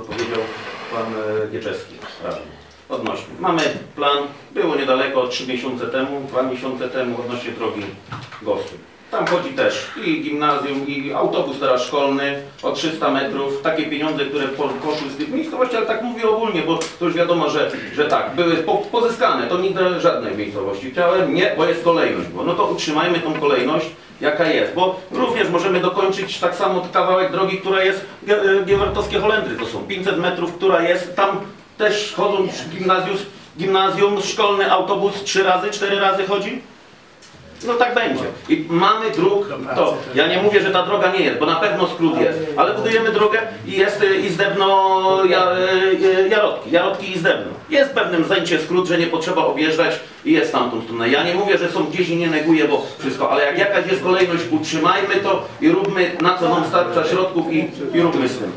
co powiedział pan e, Gieczewski. radny. Odnośnie. Mamy plan, było niedaleko 3 miesiące temu, 2 miesiące temu odnośnie drogi Gostyń. Tam chodzi też i gimnazjum, i autobus teraz szkolny o 300 metrów. Takie pieniądze, które po, poszły z tych miejscowości, ale tak mówię ogólnie, bo to już wiadomo, że, że tak, były po, pozyskane. To nigdy żadnej miejscowości. Chciałem, nie, bo jest kolejność. Bo. No to utrzymajmy tą kolejność, jaka jest. Bo również możemy dokończyć tak samo kawałek drogi, która jest Ge- Giewartowskie Holendry. To są 500 metrów, która jest tam też chodzą gimnazjum, gimnazjum, szkolny autobus trzy razy, cztery razy chodzi. No tak będzie. I mamy dróg, to ja nie mówię, że ta droga nie jest, bo na pewno skrót jest, ale budujemy drogę i jest y, i zdebno ja, y, Jarotki, Jarotki i zdebno. Jest w pewnym sensie skrót, że nie potrzeba objeżdżać i jest tamtą stronę. Ja nie mówię, że są gdzieś i nie neguję, bo wszystko, ale jak jakaś jest kolejność, utrzymajmy to i róbmy na co nam starcza środków i, i róbmy z tym.